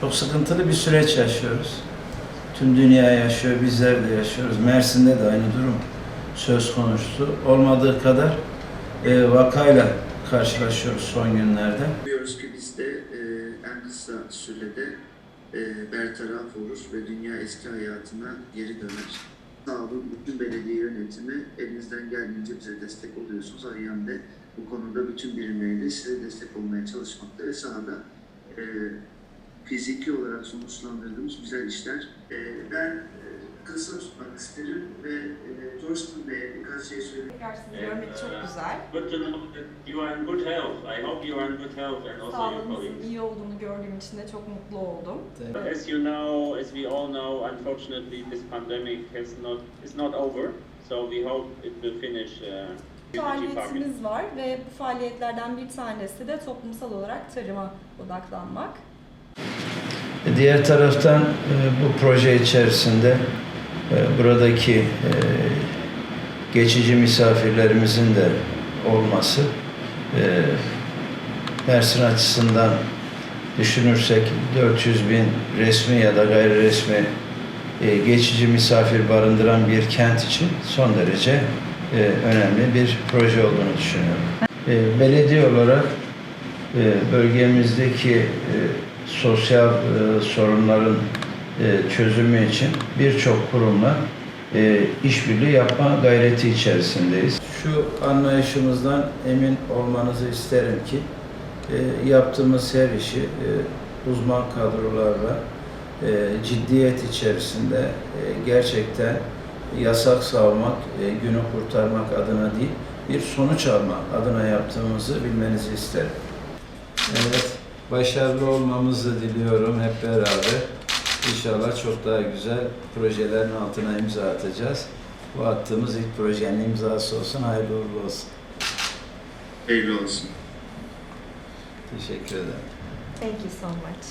Çok sıkıntılı bir süreç yaşıyoruz. Tüm dünya yaşıyor, bizler de yaşıyoruz. Mersin'de de aynı durum söz konusu. Olmadığı kadar e, vakayla karşılaşıyoruz son günlerde. Umuyoruz ki biz de e, en kısa sürede e, bertaraf oluruz ve dünya eski hayatına geri döner. Sağ olun, bütün belediye yönetimi elinizden geldiğince bize destek oluyorsunuz. Arayan de bu konuda bütün birimleriyle size destek olmaya çalışmakta ve sahada e, fiziki olarak sonuçlandırdığımız güzel işler. E, ben e, kısa tutmak isterim ve e, Torsten Bey'e birkaç şey söyleyeyim. Sizi görmek çok güzel. Good to know that you are in good health. I hope you are in good health and also your Sağlığınızın colleagues. iyi olduğunu gördüğüm için de çok mutlu oldum. As you know, as we all know, unfortunately, this pandemic has not is not over. So we hope it will finish. Uh. Faaliyetimiz var ve bu faaliyetlerden bir tanesi de toplumsal olarak tarıma odaklanmak. Diğer taraftan e, bu proje içerisinde e, buradaki e, geçici misafirlerimizin de olması Mersin açısından düşünürsek 400 bin resmi ya da gayri resmi geçici misafir barındıran bir kent için son derece önemli bir proje olduğunu düşünüyorum. Belediye olarak bölgemizdeki e, sosyal e, sorunların e, çözümü için birçok kurumla işbirliği yapma gayreti içerisindeyiz. Şu anlayışımızdan emin olmanızı isterim ki yaptığımız her işi uzman kadrolarla ciddiyet içerisinde gerçekten yasak savmak, günü kurtarmak adına değil, bir sonuç almak adına yaptığımızı bilmenizi isterim. Evet, başarılı olmamızı diliyorum hep beraber. İnşallah çok daha güzel projelerin altına imza atacağız. Bu attığımız ilk projenin imzası olsun, hayırlı uğurlu olsun. Hayırlı olsun. Teşekkür ederim. Thank you so much.